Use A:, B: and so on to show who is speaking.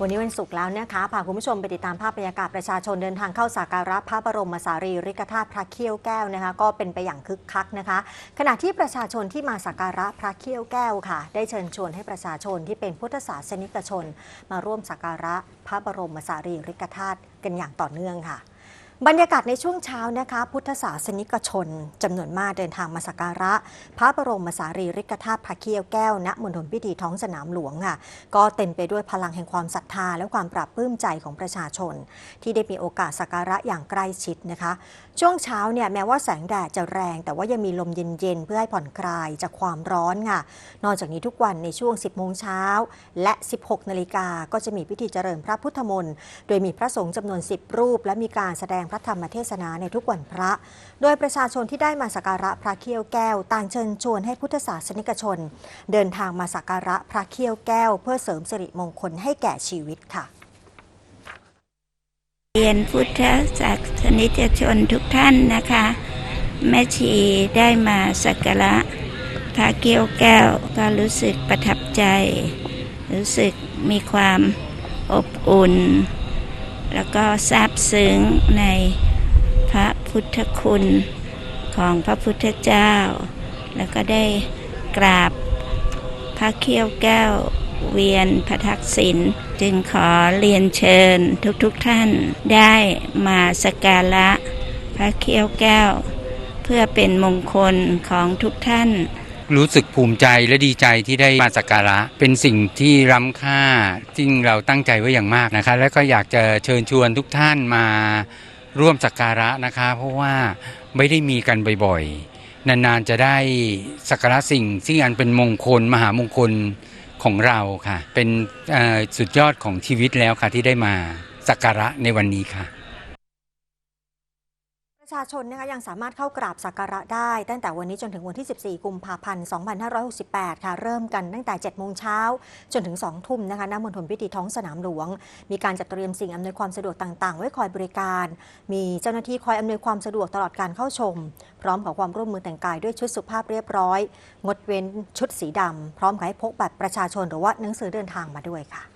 A: วันนี้วันศุกร์แล้วนะคะพาคุณผู้ชมไปติดตามภาพบรรยากาศประชาชนเดินทางเข้าสักการะพระบรมสารีริกธาตุพระเขี้ยวแก้วนะคะ ก็เป็นไปอย่างคึกคักนะคะ ขณะที่ประชาชนที่มาสักการะพระเขี้ยวแก้วค่ะ ได้เชิญชวนให้ประชาชนที่เป็นพุทธศาสนิกชน มาร่วมสักการะพระบรมสารีริกธาตุกันอย่างต่อเนื่องค่ะ บรรยากาศในช่วงเช้านะคะ พุทธศาสนิกชนจำนวนมากเดินทางมาสักการะ พระบรมสารีริกธาตุพระเขี้ยวแก้วณมณฑลพิธีท้องสนามหลวงค่ะ ก็เต็มไปด้วยพลังแห่งความศรัทธา และความปรับปลื้มใจของประชาชน ที่ได้มีโอกาสสักการะอย่างใกล้ชิดนะคะ ช่วงเช้าเนี่ยแม้ว่าแสงแดดจะแรง แต่ว่ายังมีลมเย็นๆเพื่อให้ผ่อนคลายจากความร้อนค่ะ นอกจากนี้ทุกวันในช่วง 10 โมงเช้าและ 16 นาฬิกาก็จะมีพิธีเจริญพระพุทธมนต์ โดยมีพระสงฆ์จำนวน 10 รูป และมีการแสดงพระธรรมเทศนาในทุกวันพระ โดยประชาชนที่ได้มาสักการะพระเขี้ยวแก้ว ต่างเชิญชวนให้พุทธศาสนิกชน เดินทางมาสักการะพระเขี้ยวแก้ว เพื่อเสริมสิริมงคลให้แก่ชีวิตค่ะ
B: เรียนพุทธศาสนิกชนทุกท่านนะคะ แม่ชีได้มาสักการะพระเกี้ยวแก้วก็รู้สึกประทับใจ รู้สึกมีความอบอุ่น แล้วก็ซาบซึ้งในพระพุทธคุณของพระพุทธเจ้า แล้วก็ได้กราบพระเขี้ยวแก้วเวียนพระทักษิณจึงขอเรียนเชิญทุกๆทท่านได้มาสกการะพระเขี้ยวแก้ว เพื่อเป็นมงคลของทุกท่าน
C: รู้สึกภูมิใจและดีใจที่ได้มาสักการะ เป็นสิ่งที่ล้ำค่าที่เราตั้งใจไว้อย่างมากนะคะ และก็อยากจะเชิญชวนทุกท่านมาร่วมสักการะนะคะ เพราะว่าไม่ได้มีกันบ่อยๆ นานๆจะได้สักการะสิ่งที่อันเป็นมงคล มหามงคลของเราค่ะ เป็นสุดยอดของชีวิตแล้วค่ะที่ได้มาสักการะในวันนี้ค่ะ
A: ประชาชนนะคะยังสามารถเข้ากราบสักการะได้ ตั้งแต่วันนี้จนถึงวันที่ 14 กุมภาพันธ์ 2568 ค่ะ เริ่มกันตั้งแต่ 7 โมงเช้า จนถึง 2 ทุ่มนะคะณมณฑลพิธีท้องสนามหลวง มีการจัดเตรียมสิ่งอำนวยความสะดวกต่างๆ ไว้คอยบริการ มีเจ้าหน้าที่คอยอำนวยความสะดวกตลอดการเข้าชม พร้อมขอความร่วมมือแต่งกายด้วยชุดสุภาพเรียบร้อย งดเว้นชุดสีดำพร้อมกับให้พกบัตรประชาชนหรือว่าหนังสือเดินทางมาด้วยค่ะ